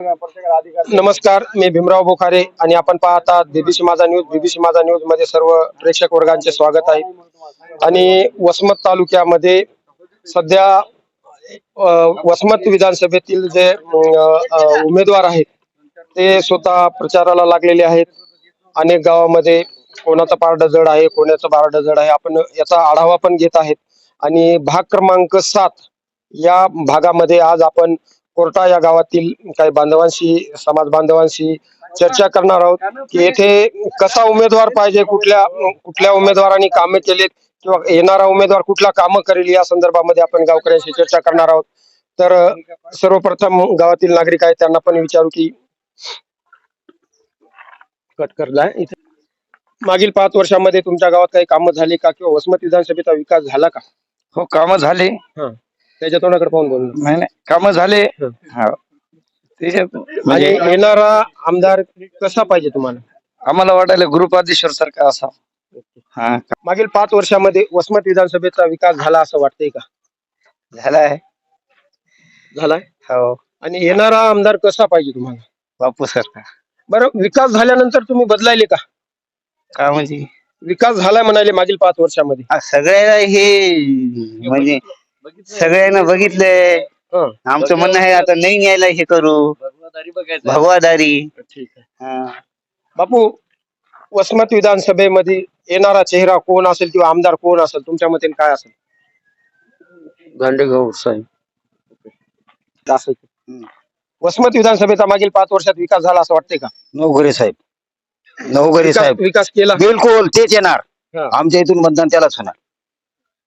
नमस्कार मी भीमराव बोखारे आणि आपण पाहता बीबीसी माझा न्यूज. बीबीसी माझा न्यूजमध्ये सर्व प्रेक्षक वर्गांचे स्वागत आहे. आणि वसमत तालुक्यामध्ये सध्या वसमत विधानसभेतील जे उमेदवार आहेत ते स्वतः प्रचाराला लागलेले आहेत. अनेक गावामध्ये कोणाचं पारड जड आहे कोणाचं पारड जड आहे आपण याचा आढावा पण घेत आहेत. आणि भाग क्रमांक सात या भागामध्ये आज आपण कोर्टा या गावातील काही बांधवांशी समाज बांधवांशी चर्चा करणार आहोत की येथे कसा उमेदवार पाहिजे कुठल्या कुठल्या उमेदवारांनी कामे केलीत किंवा येणारा उमेदवार कुठला कामं करेल या संदर्भामध्ये आपण गावकऱ्यांशी चर्चा करणार आहोत. तर सर्वप्रथम गावातील नागरिक आहेत त्यांना पण विचारू की कट करलाय इथे मागील पाच वर्षामध्ये तुमच्या गावात काही कामं झाली का किंवा वसमत विधानसभेचा विकास झाला का? हो काम झाले. त्याच्या तोंडाकडे पाहून बोल नाही नाही काम झाले. हं. आणि म्हणजे येणारा आमदार कसा पाहिजे तुम्हाला? आम्हाला वाटायला गुरुपादेश्वर सारखा असा. हा. मागील पाच वर्षामध्ये वसमत विधानसभेचा विकास झाला असं वाटतंय का? झालाय. झालाय? हो. आणि येणारा आमदार कसा पाहिजे तुम्हाला? बापू सारखा. बरं विकास झाल्यानंतर तुम्ही बदलायले का? का म्हणजे? विकास झालाय म्हणाले मागील पाच वर्षामध्ये. आ, सगळ्याला हे म्हणजे सगळ्यांना बघितलंय. हं. आमचं म्हणणं आहे आता नाही न्यायला हे करू. भगवादारी ठीक आहे. हा. बापू वसमत विधानसभेमध्ये येणारा चेहरा कोण असेल किंवा आमदार कोण असेल? तुमच्या मते काय असेल? दांडेगाव साहेब. असं वसमत विधानसभेचा मागील पाच वर्षात विकास झाला असं वाटतंय का? नवघरे साहेब. नवघरे विकास साहेब. विकास केला. बिलकुल तेच येणार. हा. आमच्या इथून मतदान त्यालाच होणार.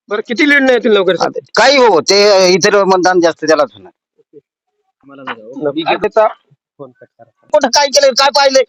बरं किती लीड नाही येतील लवकर आता काही हो ते इतर मतदान जास्त त्यालाच होणार. कुठं काय केलंय काय पाहिलंय?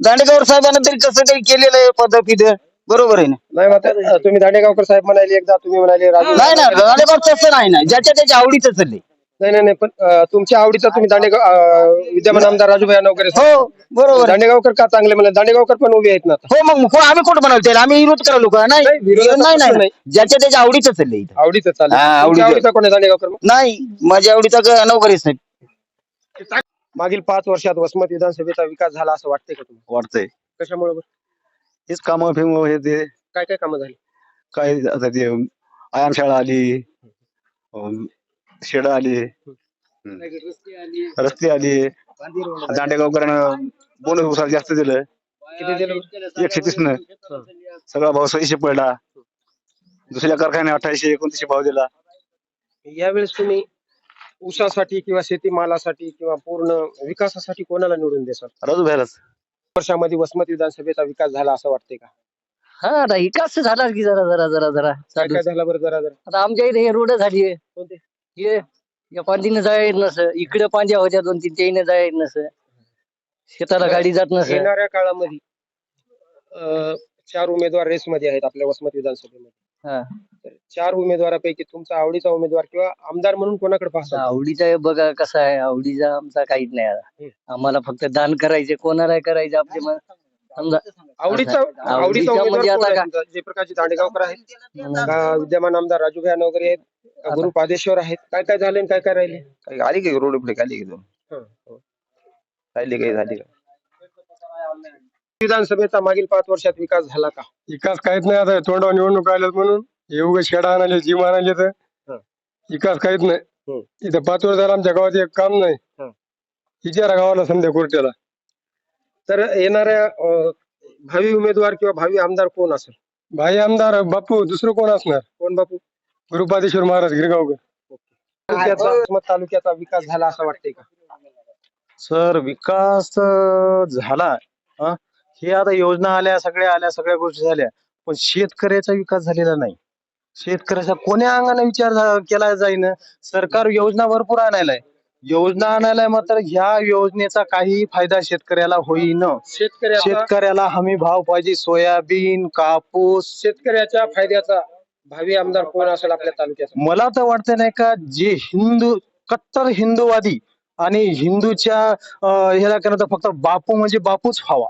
दांडेगावर साहेबांना तरी कसं काही केलेलं आहे पद्धतीत बरोबर आहे ना? नाही आता तुम्ही दांडेगावकर साहेब म्हणाले एकदा तुम्ही म्हणाले राजू नाही ना दांडेगाव तसं नाही ना. ज्याच्या त्याच्या आवडीचं चाललंय. नाही नाही नाही पण अं, तुमच्या आवडीचा तुम्ही दांडेगाव अं, विद्यमान आमदार राजूभाई वगैरे हो बरोबर आहे. दांडेगावकर का चांगले म्हणा दांडेगावकर पण उभे आहेत ना आता हो मग कोण आम्ही कुठं म्हणाल त्याला आम्ही विरोध करा लोक नाही नाही, विरोधाचं नाही नाही नाही. ज्याच्या त्याच्या आवडीचं इथं. आवडीचं चालेल हा, तुमच्या आवडीचं. आवडीचा कोण आहे दांडेगावकर मग? नाही माझ्या आवडीचा ग- नवघरे साहेब मागील पाच वर्षात वसमत विधानसभेचा विकास झाला असं वाटतंय का तुम्हाला वाटतंय कशामुळे बरं? हेच काम फेम हे ते काय काय कामं झाली काय आता ते आयामशाळा आली अं, शेड आली. रस्ते आली दांडेगावकरांना बोनस उसाला जास्त दिलं एकशे तीस न. सगळा भाव सहीशे पडला. दुसऱ्या कारखान्याने अठ्ठावीसशे एकोणतीसशे भाव दिला. यावेळेस तुम्ही ऊसासाठी किंवा शेतीमालासाठी किंवा पूर्ण विकासासाठी कोणाला निवडून देसाल? राजू भाईलाच. वर्षामध्ये वसमत विधानसभेचा विकास झाला असं वाटतंय का? हा विकास झाला की जरा जरा जरा जरा. काय काय झाला बरं जरा जरा? आता आमच्या इथे हे रोड झाली कोणते? हे या पांदीनं जाय नस. इकडे पांज्या होत्या दोन तीन त्याने जाय नस. शेताला गाडी जात नस. येणाऱ्या काळामध्ये अं, चार उमेदवार रेसमध्ये आहेत आपल्या वसमत विधानसभेमध्ये. हा. तर चार उमेदवारापैकी तुमचा आवडीचा उमेदवार किंवा आमदार म्हणून कोणाकडे पाहता? आवडीचा बघा कसा आहे. आवडीचा आमचा काहीच नाही आता. आम्हाला फक्त दान करायचे कोणाला करायचे आपले मन- समजा आवडीचा आवडीचा आवडीचा उमेदवार म्हणजे कोण आता आहे का- तुमचा? जयप्रकाशजी दांडेगावकर आहेत. का विद्यमान आमदार राजूभाई वगैरे आहेत? गुरु पादेश्वर आहेत. काय काय झाले आणि काय काय राहिले? काही आली की रोड पुढे आली की दोन? हं, हो. राहिली काही झाली का. विधानसभेचा मागील पाच वर्षात विकास झाला का? विकास काहीच नाही आता. तोंडावर निवडणूक आल्यात म्हणून. एवढे शेडा आणाले जिम आणाले तर हं. विकास काहीच नाही. हं. इथं पाच वर्ष झालं आमच्या गावात एक काम नाही. हं. विचारा गावाला समजा कोर्टाला. तर येणाऱ्या अं, भावी उमेदवार किंवा भावी आमदार कोण असेल? भाई आमदार बापू दुसरं कोण असणार? कोण बापू? गुरुपादेश्वर महाराज गिरगावकर. तालुक्याचा वसमत तालुक्याचा विकास झाला असं वाटतंय का? सर विकास झाला. हं. हे आता योजना आल्या सगळ्या आल्या सगळ्या गोष्टी झाल्या. पण शेतकऱ्याचा विकास झालेला नाही. शेतकऱ्याचा कोण्या अंगाने विचार झा- केला जाईन? सरकार योजना भरपूर आणायलाय योजना आणायलाय मात्र ह्या योजनेचा काही फायदा शेतकऱ्याला होईन. शेतकऱ्याचा शेतकऱ्याला हमी भाव पाहिजे सोयाबीन कापूस. शेतकऱ्याच्या फायद्याचा. भावी आमदार कोण असेल आपल्या तालुक्याचा? मला तर वाटतं नाही का जे हिंदू कट्टर हिंदूवादी आणि हिंदूच्या ह्याला करता फक्त बापू म्हणजे बापूच व्हावा.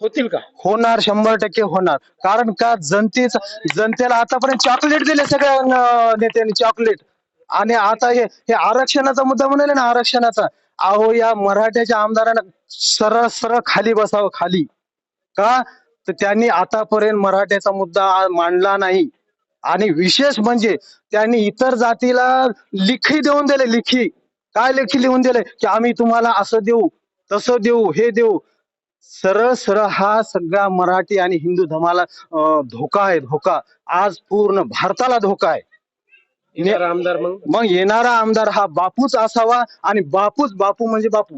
होतील का? होणार शंभर टक्के होणार. कारण का जनतेच जनतेला आतापर्यंत चॉकलेट दिले सगळ्या नेत्यांनी चॉकलेट आणि आता हे हे आरक्षणाचा मुद्दा म्हणाले ना आरक्षणाचा. अहो या मराठ्याच्या आमदारांना सरळ सरळ खाली बसावं खाली. का? तर त्यांनी आतापर्यंत मराठ्याचा मुद्दा मांडला नाही. आणि विशेष म्हणजे त्यांनी इतर जातीला लिखी देऊन दिले लिखी. काय लेखी लिहून दिले? की आम्ही तुम्हाला असं देऊ तसं देऊ हे देऊ. सरळ सरळ हा सगळा मराठी आणि हिंदू धर्माला धोका आहे धोका. आज पूर्ण भारताला धोका आहे. येणारा आमदार मग? मग येणारा आमदार हा बापूच असावा आणि बापूच बापू म्हणजे बापू.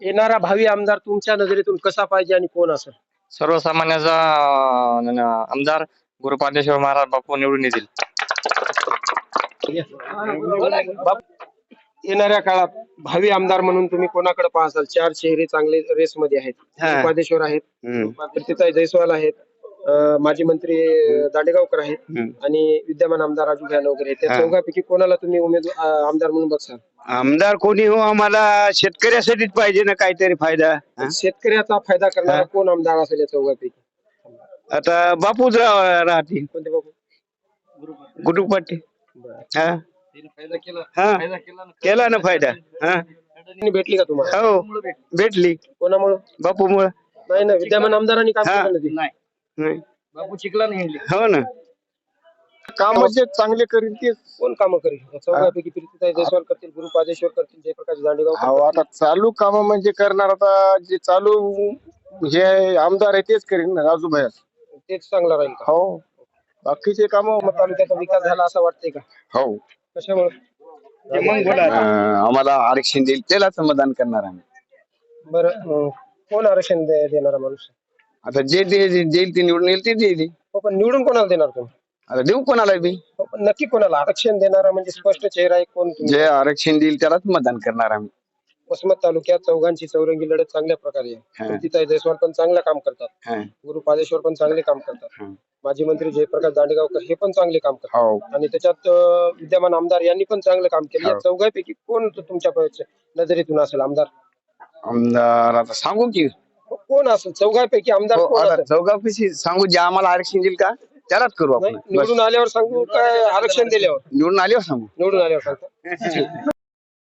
येणारा भावी आमदार तुमच्या नजरेतून कसा पाहिजे आणि कोण असेल? सर्वसामान्याचा अं, आमदार गुरुपादेश्वर महाराज बापू निवडून येतील बाप- येणाऱ्या काळात भावी आमदार म्हणून तुम्ही कोणाकडे पाहसाल चार चेहरे चांगले रेस मध्ये आहेत हा. उपादेश्वर आहेत हम्म. प्रतिताई जयस्वाल आहेत अं, माजी मंत्री अं, दांडेगावकर आहेत हम्म. आणि विद्यमान आमदार राजू घ्यान वगैरे आहेत. त्या हा. चौघापैकी कोणाला तुम्ही उमेदवार अं, आमदार म्हणून बघसाल आमदार कोणी हो आम्हाला शेतकऱ्यासाठीच पाहिजे ना काहीतरी फायदा हा? शेतकऱ्याचा फायदा करणारा कोण आमदार असेल या चौघापैकी आता बापूच रा- राहतील कोणते बाबू गुटुपाटे हा. फायदा केला. हा. केला ना? फायदा. हा. त्यांनी भेटली का तुम्हाला? हो. भेटली? कोणामुळे? बापूमुळं. नाही ना विद्यमान आमदारांनी काम हा. केलं. नाही. बापू चिखला नाही हो ना. काम म्हणजे चांगले करील ते कोण कामं करेल चौघापैकी प्रीतीताई जयस्वाल करतील गुरु पादेश्वर करतील जयप्रकाश दांडेगाव अहो आता चालू काम म्हणजे करणार आता जे चालू हे आमदार आहे तेच करीन ना राजूभाई. तेच चांगला राहील का? हो. बाकीचे काम मग तालुक्याचा विकास झाला असं वाटतंय का? हो. कशामुळे? आम्हाला आरक्षण देईल त्यालाच मतदान करणार आम्ही. बरं अं, कोण आरक्षण दे- देणारा माणूस? आता जे जे- देईल ते निवडून येईल ते देईल हो पण निवडून कोणाला देणार तुम्ही? आता देऊ कोणाला बी. हो, पण नक्की कोणाला? आरक्षण देणारा म्हणजे स्पष्ट चेहरा आहे कोण तुम्ही? जे आरक्षण देईल त्यालाच मतदान करणार आम्ही. वसमत तालुक्यात चौघांची चौरंगी लढत चांगल्या प्रकारे आहे. जयस्वाल पण चांगलं काम करतात. गुरु पादेश्वर पण चांगले काम करतात. माजी मंत्री जयप्रकाश दांडेगावकर हे पण चांगले काम करतात. हो. आणि त्याच्यात विद्यमान आमदार यांनी पण चांगलं काम केलं. या हो. चौघांपैकी कोण तुमच्या नजरेतून असेल आमदार? आमदार आता सांगू की. कोण असेल? चौघांपैकी आमदार हो, चौघापैकी सांगू जे आम्हाला आरक्षण देईल का? त्यालाच करू आपण. निवडून आल्यावर सांगू काय आरक्षण दिल्यावर? निवडून आल्यावर सांगू. निवडून आल्यावर सांगतो